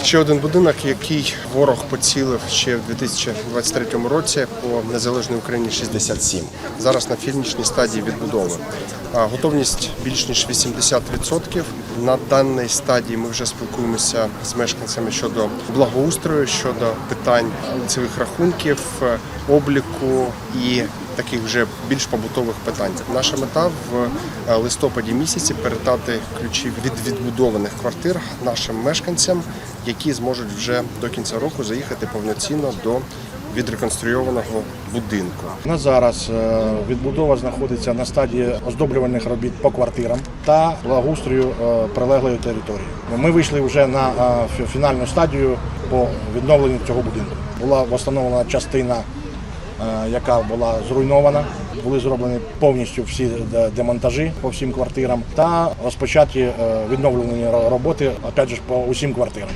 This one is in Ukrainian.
Ще один будинок, який ворог поцілив ще в 2023 році по незалежній Україні 67. Зараз на фінішній стадії відбудови. Готовність більш ніж 80%. На даній стадії ми вже спілкуємося з мешканцями щодо благоустрою, щодо питань лицевих рахунків, е, обліку і таких вже більш побутових питань. Наша мета в е, листопаді місяці передати ключі від відбудованих квартир нашим мешканцям, які зможуть вже до кінця року заїхати повноцінно до відреконструйованого будинку. На зараз е, відбудова знаходиться на стадії оздоблювальних робіт по квартирам та благоустрою е, прилеглої території. Ми вийшли вже на е, фінальну стадію по відновленню цього будинку. Була встановлена частина, яка була зруйнована. Були зроблені повністю всі демонтажі по всім квартирам та розпочаті відновлені роботи опять же по усім квартирам.